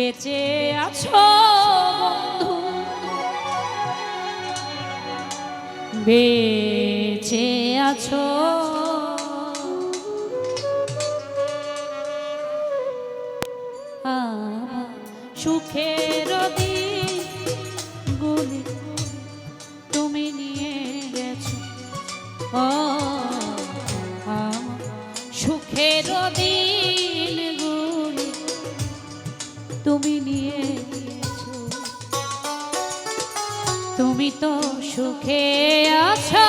বেঁচে আছো বন্ধু? বেঁচে আছো। সুখের দিন গুলি তুমি নিয়ে গেছো। ও সুখের দিন তুমি নিয়ে গেছো তুমি তো সুখে আছো।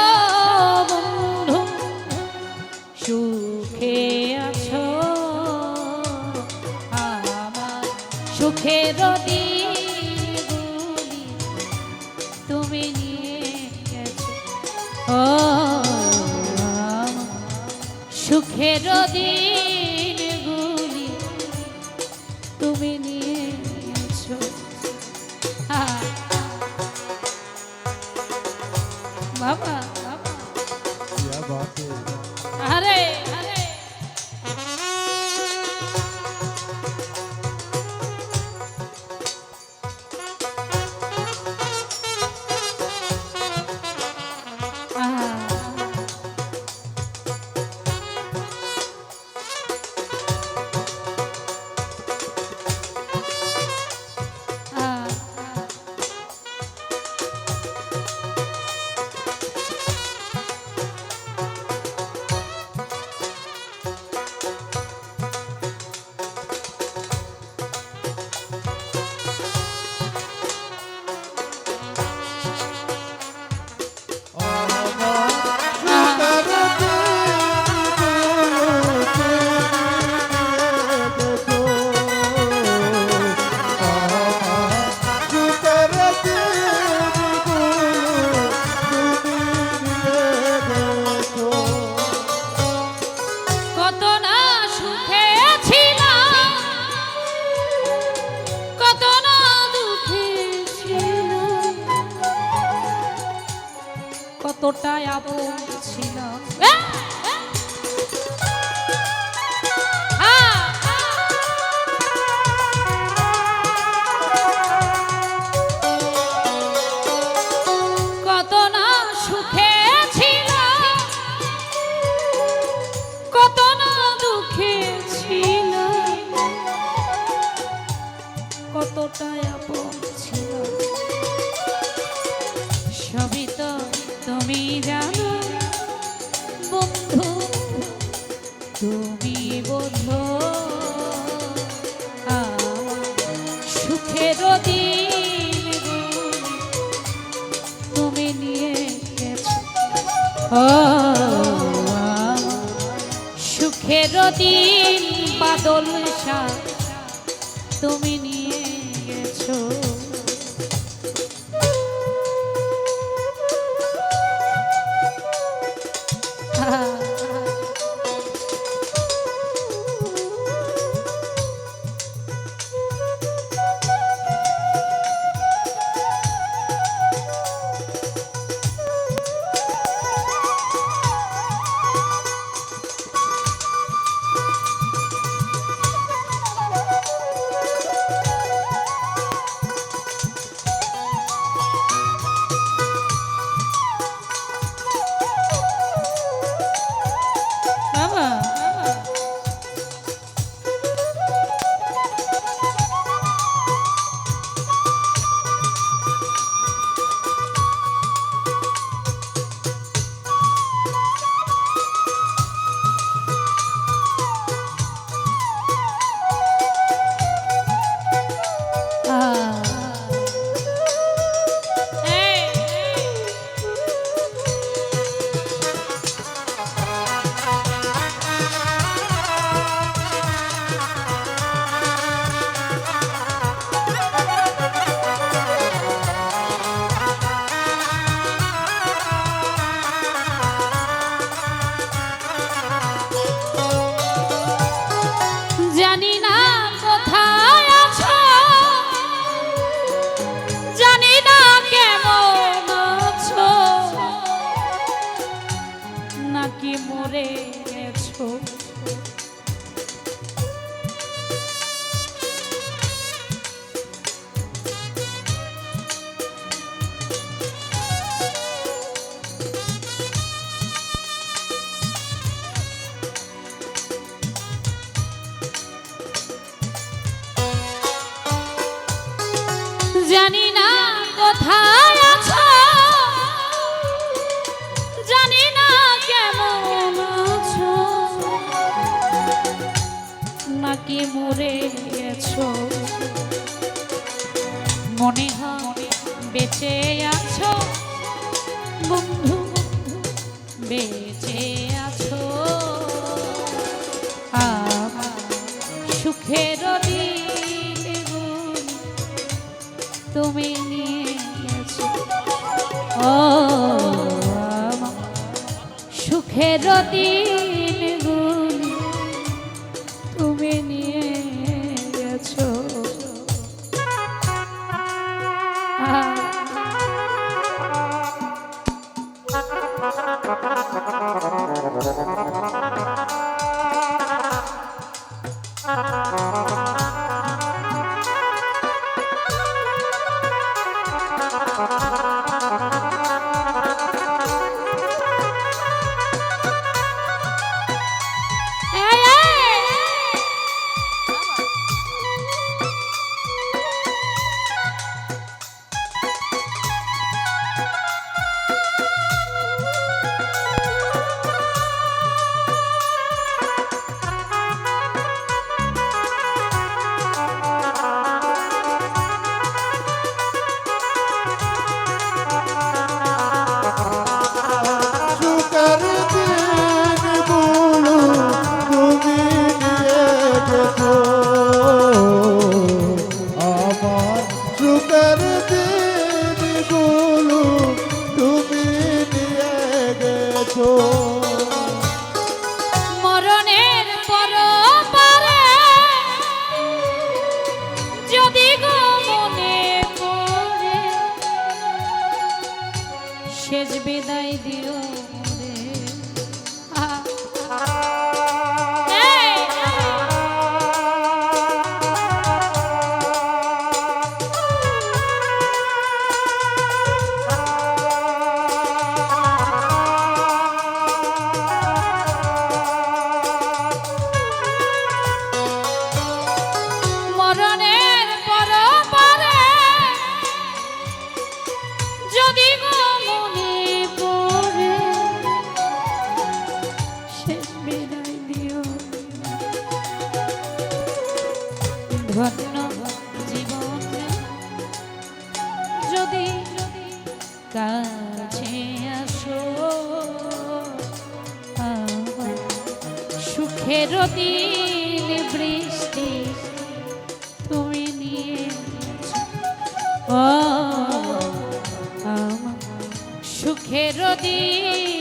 বাবা। দিন বাদল তুমি জানি না কোথায় আছো। জানি না কেমন আছো। নাকি মরে গেছো। মনে হয় বেঁচে আছো। বন্ধু, বেঁচে তুমি নিয়ে ও সুখের দিন corazón. সুখের দিন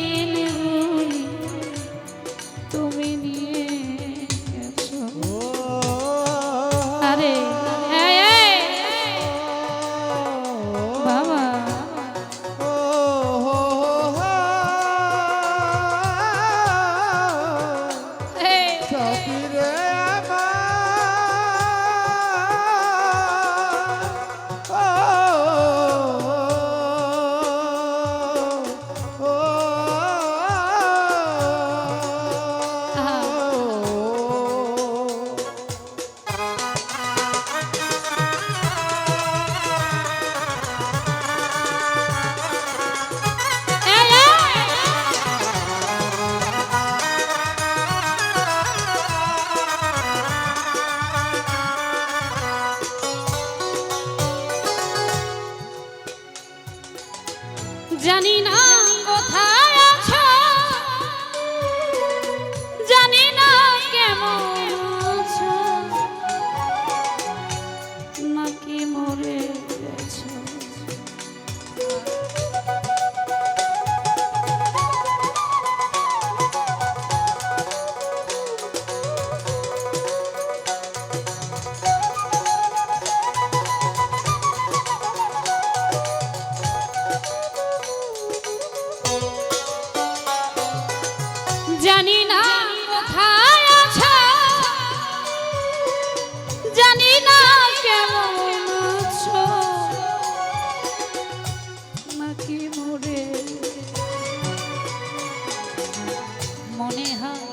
মনে হয়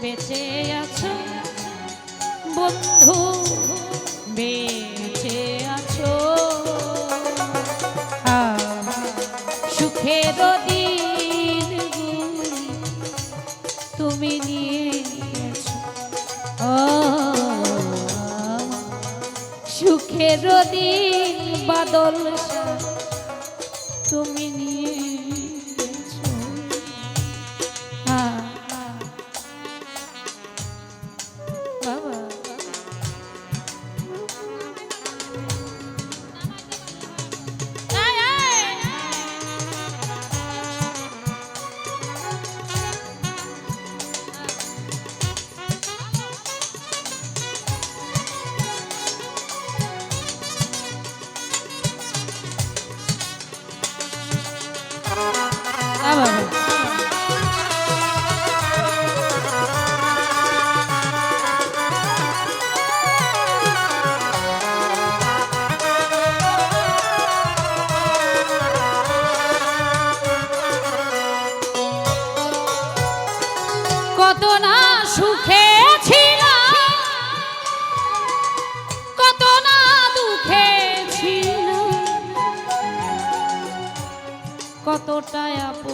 বেঁচে আছো। বন্ধু, বেঁচে আছো। সুখের দিন তুমি নিয়েছো। সুখের দিন বাদল তুমি নিয়ে સહાયતા આપો.